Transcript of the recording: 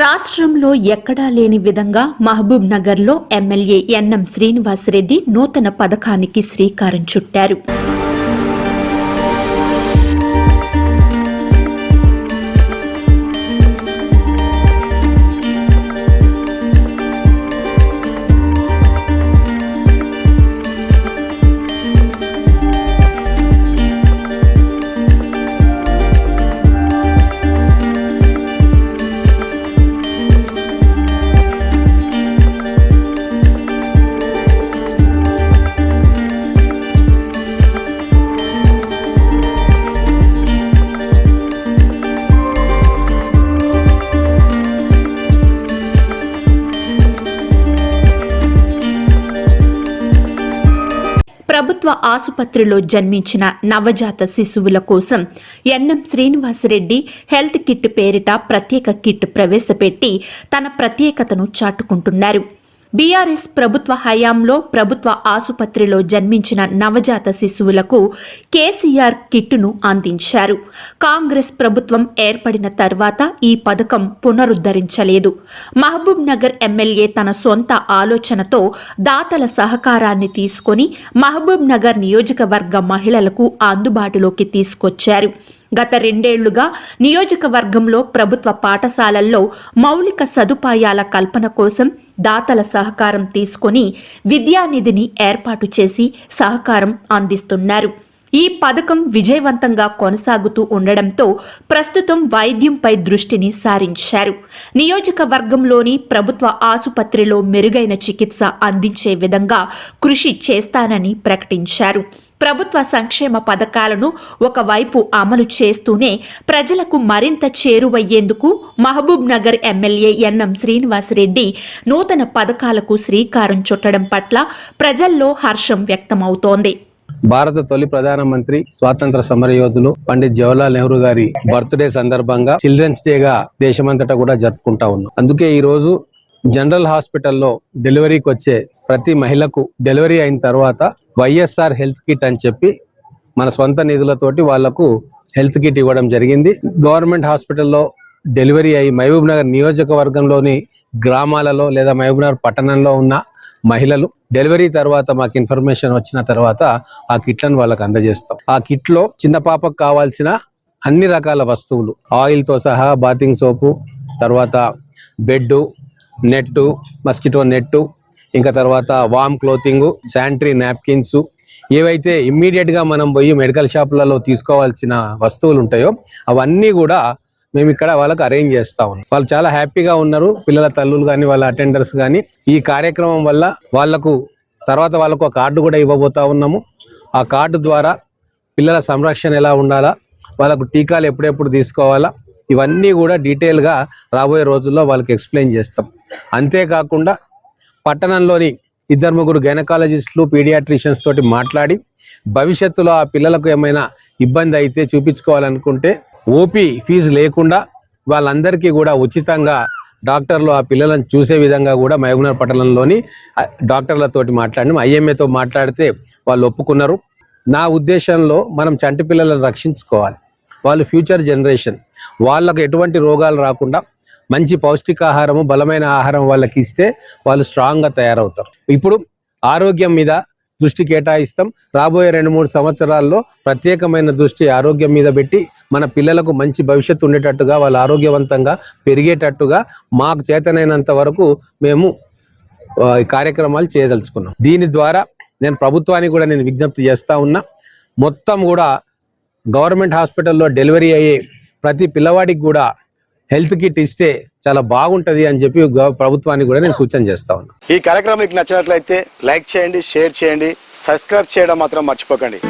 రాష్ట్రంలో ఎక్కడా లేని విధంగా మహబూబ్ నగర్లో ఎమ్మెల్యే ఎన్ఎం శ్రీనివాసరెడ్డి నూతన పథకానికి శ్రీకారం చుట్టారు. ప్రభుత్వ ఆసుపత్రిలో జన్మించిన నవజాత శిశువుల కోసం ఎన్ఎం శ్రీనివాసరెడ్డి హెల్త్ కిట్ పేరిట ప్రత్యేక కిట్ ప్రవేశపెట్టి తన ప్రత్యేకతను చాటుకుంటున్నారు. బీఆర్ఎస్ ప్రభుత్వ హయాంలో ప్రభుత్వ ఆసుపత్రిలో జన్మించిన నవజాత శిశువులకు కేసీఆర్ కిట్టును అందించారు. కాంగ్రెస్ ప్రభుత్వం ఏర్పడిన తర్వాత ఈ పథకం పునరుద్ధరించలేదు. మహబూబ్ నగర్ ఎమ్మెల్యే తన సొంత ఆలోచనతో దాతల సహకారాన్ని తీసుకొని మహబూబ్ నగర్ నియోజకవర్గ మహిళలకు అందుబాటులోకి తీసుకొచ్చారు. గత రెండేళ్ళుగా నియోజకవర్గంలో ప్రభుత్వ పాఠశాలల్లో మౌలిక సదుపాయాల కల్పన కోసం దాతల సహకారం తీసుకొని విద్యానిధిని ఏర్పాటు చేసి సహకారం అందిస్తున్నారు. ఈ పథకం విజయవంతంగా కొనసాగుతూ ఉండడంతో ప్రస్తుతం వైద్యంపై దృష్టిని సారించారు. నియోజకవర్గంలోని ప్రభుత్వ ఆసుపత్రిలో మెరుగైన చికిత్స అందించే విధంగా కృషి చేస్తానని ప్రకటించారు. ప్రభుత్వ సంక్షేమ పథకాలను ఒకవైపు అమలు చేస్తూనే ప్రజలకు మరింత చేరువయ్యేందుకు మహబూబ్ నగర్ ఎమ్మెల్యే ఎన్ఎం శ్రీనివాసరెడ్డి నూతన పథకాలకు శ్రీకారం చుట్టడం పట్ల ప్రజల్లో హర్షం వ్యక్తమవుతోంది. భారత తొలి ప్రధానమంత్రి స్వాతంత్ర సమరయోధులు పండిత్ జవహర్లాల్ నెహ్రూ గారి బర్త్డే సందర్భంగా చిల్డ్రన్స్ డే గా దేశమంతటా కూడా జరుపుకుంటా ఉన్నాం. అందుకే ఈ రోజు జనరల్ హాస్పిటల్లో డెలివరీకి వచ్చే ప్రతి మహిళకు డెలివరీ అయిన తర్వాత వైఎస్ఆర్ హెల్త్ కిట్ అని చెప్పి మన సొంత నిధులతోటి వాళ్ళకు హెల్త్ కిట్ ఇవ్వడం జరిగింది. గవర్నమెంట్ హాస్పిటల్లో డెలివరీ అయ్యి మహబూబ్ నగర్ నియోజకవర్గంలోని గ్రామాలలో లేదా మహబూబ్ నగర్ పట్టణంలో ఉన్న మహిళలు డెలివరీ తర్వాత మాకు ఇన్ఫర్మేషన్ వచ్చిన తర్వాత ఆ కిట్లను వాళ్ళకి అందజేస్తాం. ఆ కిట్లో చిన్న పాపకు కావాల్సిన అన్ని రకాల వస్తువులు ఆయిల్తో సహా బాతింగ్ సోపు తర్వాత బెడ్ నెట్టు మస్కిటో నెట్టు ఇంకా తర్వాత వామ్ క్లోతింగ్ శానిటరీ నాప్కిన్స్ ఏవైతే ఇమ్మీడియట్గా మనం పోయి మెడికల్ షాపులలో తీసుకోవాల్సిన వస్తువులు ఉంటాయో అవన్నీ కూడా మేము ఇక్కడ వాళ్ళకి అరేంజ్ చేస్తా ఉన్నాం. వాళ్ళు చాలా హ్యాపీగా ఉన్నారు. పిల్లల తల్లులు కానీ వాళ్ళ అటెండర్స్ కానీ ఈ కార్యక్రమం వల్ల వాళ్ళకు తర్వాత వాళ్ళకు ఒక కార్డు కూడా ఇవ్వబోతా ఉన్నాము. ఆ కార్డు ద్వారా పిల్లల సంరక్షణ ఎలా ఉండాలా వాళ్ళకు టీకాలు ఎప్పుడెప్పుడు తీసుకోవాలా ఇవన్నీ కూడా డీటెయిల్గా రాబోయే రోజుల్లో వాళ్ళకి ఎక్స్ప్లెయిన్ చేస్తాం. అంతేకాకుండా పట్టణంలోని ఇద్దరు ముగ్గురు గైనకాలజిస్టులు పీడియాట్రిషియన్స్ తోటి మాట్లాడి భవిష్యత్తులో ఆ పిల్లలకు ఏమైనా ఇబ్బంది అయితే చూపించుకోవాలనుకుంటే ఓపీ ఫీజు లేకుండా వాళ్ళందరికీ కూడా ఉచితంగా డాక్టర్లు ఆ పిల్లలను చూసే విధంగా కూడా మహబూబ్నగర్ పట్టణంలోని డాక్టర్లతోటి మాట్లాడినాం ఐఎంఏతో మాట్లాడితే వాళ్ళు ఒప్పుకున్నారు. నా ఉద్దేశంలో మనం చంటి పిల్లలను రక్షించుకోవాలి. వాళ్ళు ఫ్యూచర్ జనరేషన్. వాళ్ళకు ఎటువంటి రోగాలు రాకుండా మంచి పౌష్టికాహారము బలమైన ఆహారం వాళ్ళకి ఇస్తే వాళ్ళు స్ట్రాంగ్గా తయారవుతారు. ఇప్పుడు ఆరోగ్యం మీద దృష్టి కేటాయిస్తాం. రాబోయే రెండు మూడు సంవత్సరాల్లో ప్రత్యేకమైన దృష్టి ఆరోగ్యం మీద పెట్టి మన పిల్లలకు మంచి భవిష్యత్తు ఉండేటట్టుగా వాళ్ళు ఆరోగ్యవంతంగా పెరిగేటట్టుగా మాకు చేతనైనంత వరకు మేము ఈ కార్యక్రమాలు చేయదలుచుకున్నాం. దీని ద్వారా నేను ప్రభుత్వానికి కూడా నేను విజ్ఞప్తి చేస్తా ఉన్నా మొత్తం కూడా గవర్నమెంట్ హాస్పిటల్లో డెలివరీ అయ్యే ప్రతి పిల్లవాడికి కూడా హెల్త్ కిట్ ఇస్తే చాలా బాగుంటది అని చెప్పి ప్రభుత్వానికి కూడా నేను సూచన చేస్తా ఉన్నా. ఈ కార్యక్రమం మీకు నచ్చినట్లయితే లైక్ చేయండి షేర్ చేయండి సబ్స్క్రైబ్ చేయడం మాత్రం మర్చిపోకండి.